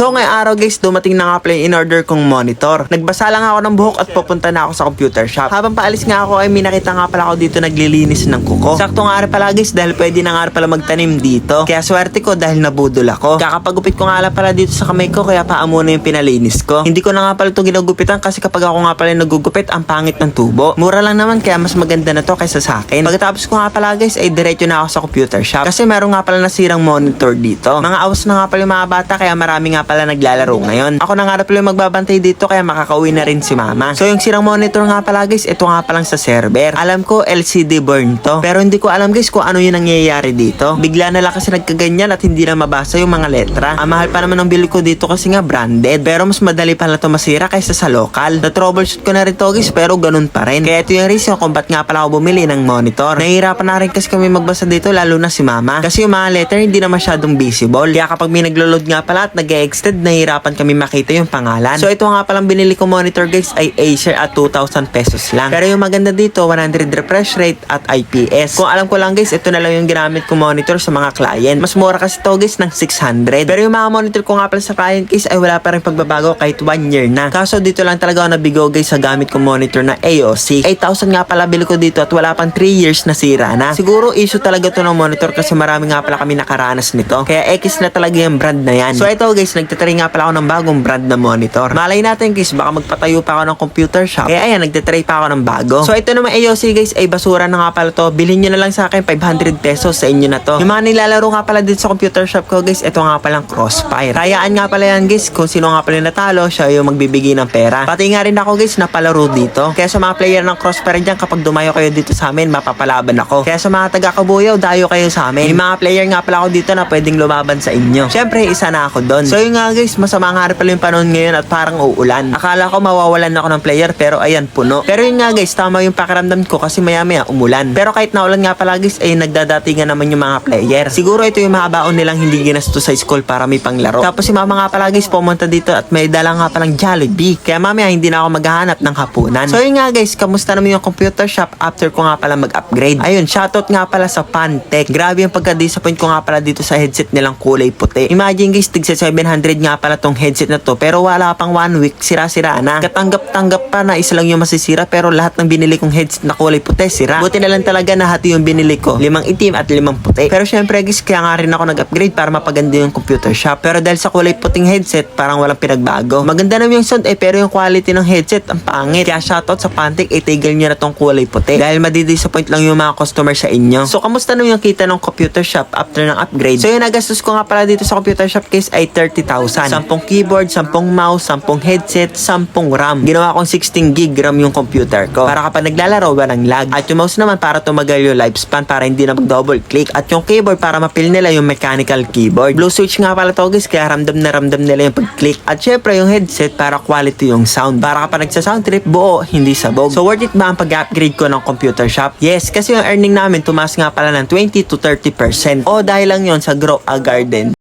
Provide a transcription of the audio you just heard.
So ngayong araw guys, dumating na nga pala yung in-order kong monitor. Nagbasa lang ako ng buhok at pupunta na ako sa computer shop. Habang paalis nga ako ay may nakita nga pala ako dito naglilinis ng kuko. Sakto nga pala guys dahil pwede na nga pala magtanim dito. Kaya swerte ko dahil nabudol ako. Kakapagupit ko nga pala dito sa kamay ko kaya paa muna yung pinalinis ko. Hindi ko na nga pala ito ginagupitan kasi kapag ako nga pala nagugupit ang pangit ng tubo. Mura lang naman kaya mas maganda na to kaysa sa akin. Pagkatapos ko nga pala guys ay diretso na ako sa computer shop. Kasi meron nga pala nasirang monitor dito. Mga awas na nga pala yung mga bata kaya marami nga pala naglalaro ngayon. Ako na nga pala yung magbabantay dito kaya makakauwi na rin si mama. So yung sirang monitor nga pala guys, ito nga palang sa server. Alam ko LCD burn to. Pero hindi ko alam guys kung ano yung nangyayari dito. Bigla na lang kasi nagkaganyan at hindi na mabasa yung mga letra. Ang mahal pa naman ng bili ko dito kasi nga branded. Pero mas madali pala to masira kaysa sa local. Na troubleshoot ko na rin to guys pero ganun pa rin. Kaya ito yung reason kung ba't nga pala ako bumili ng monitor. Nahihirapan na rin kasi kami magbasa dito lalo na si mama. Kasi yung mga letter hindi na masyadong visible. Kaya kapag may naglo-load nga pala at nag-extend, nahihirapan kami makita yung pangalan. So ito nga palang binili ko monitor guys ay Acer at 2,000 pesos lang. Pero yung maganda dito, 100 refresh rate at IPS. Kung alam ko lang guys, ito na lang yung ginamit ko monitor sa mga client. Mas mura kasi to guys ng 600. Pero yung mga monitor ko nga pala sa client case ay wala pa rin pagbabago kahit 1 year na. Kaso dito lang talaga ako nabigo guys sa gamit kong monitor na AOC. 8,000 nga pala bili ko dito at wala pang 3 years na sira na. Siguro issue talaga to ng monitor kasi marami nga pala kami nakaranas nito. Kaya X na talaga yung brand na yan. So ito guys, nagtatry nga pala ako ng bagong brand na monitor. Malay natin guys, baka magpatayo pa ako ng computer shop. Kaya ayan, nagtatry pa ako ng bago. So ito naman AOC guys, ay basura na nga pala to. Bilhin nyo na lang sa akin 500 pesos sa inyo na to. Yung mga nilalaro nga pala dito sa computer shop ko guys, ito nga palang crossfire. Tayaan nga pala yan guys, kung sino nga pala yung natalo, siya yung magbibigay ng pera. Pati nga rin ako guys, napalaro dito. Kaya sa mga player ng crossfire dyan, kapag dumayo kayo dito sa amin, mapapalaban ako. Kaya sa mga taga Kabuyaw, dayo kayo sa amin. May mga player nga pala ako dito na pwedeng lumaban sa inyo. Syempre, isa na ako doon. So yun nga guys, masama nga rin pala yung panahon ngayon at parang uulan. Akala ko mawawalan ako ng player pero ayan puno. Pero yun nga guys, tama yung pakiramdam ko kasi maya maya umulan. Pero kahit naulan nga pala guys, ay nagdadatingan naman yung mga player. Siguro ito yung mga baon nilang hindi ginasto sa school para may panglaro. Tapos si mama nga pala guys, pumunta dito at may dala nga palang Jollibee. Kaya mamaya hindi na ako maghahanap ng hapunan. So yun nga guys, kamusta naman yung computer shop after ko nga pala mag-upgrade. Ayun, shoutout nga pala sa Pantech. Grabe yung pagka-disappoint ko nga pala dito sa headset nilang kulay puti. Imagine guys, tigsa 700 nga pala tong headset na to. Pero wala pang one week, sira-sira na. Katanggap-tanggap pa na isa lang yung masisira pero lahat ng binili kong headset na kulay puti, sira. Buti na lang talaga na hati yung binili ko. Limang itim at limang puti. Pero syempre guys, kaya nga rin ako nag-upgrade para mapaganda yung computer shop. Pero dahil sa kulay puting headset, parang walang pinagbago. Maganda naman yung sound eh, pero yung quality ng headset, ang pangit. Kaya shoutout sa Pantec, itigil nyo na tong kulay puti. Dahil madidisappoint lang yung mga customer sa inyo. So, kamusta naman yung kita ng computer shop after ng upgrade? So, yung nagastos ko nga pala dito sa computer shop case ay 30,000. 10 keyboard, 10 mouse, 10 headset, 10 RAM. Ginawa kong 16 gig RAM yung computer ko. Para kapag naglalaro, walang lag. At yung mouse naman para tumagal yung lifespan para hindi na mag-double click. At yung keyboard para mapil nila yung mechanical keyboard. Blue switch nga pala to guys, kaya ramdam na ramdam nila yung pag-click. At syempre yung headset para quality yung sound. Para kapag nagsa-sound trip, buo, hindi sabog. So worth it ba ang pag-upgrade ko ng computer shop? Yes, kasi yung earning namin tumaas nga pala ng 20 to 30%. O dahil lang yon sa Grow a Garden.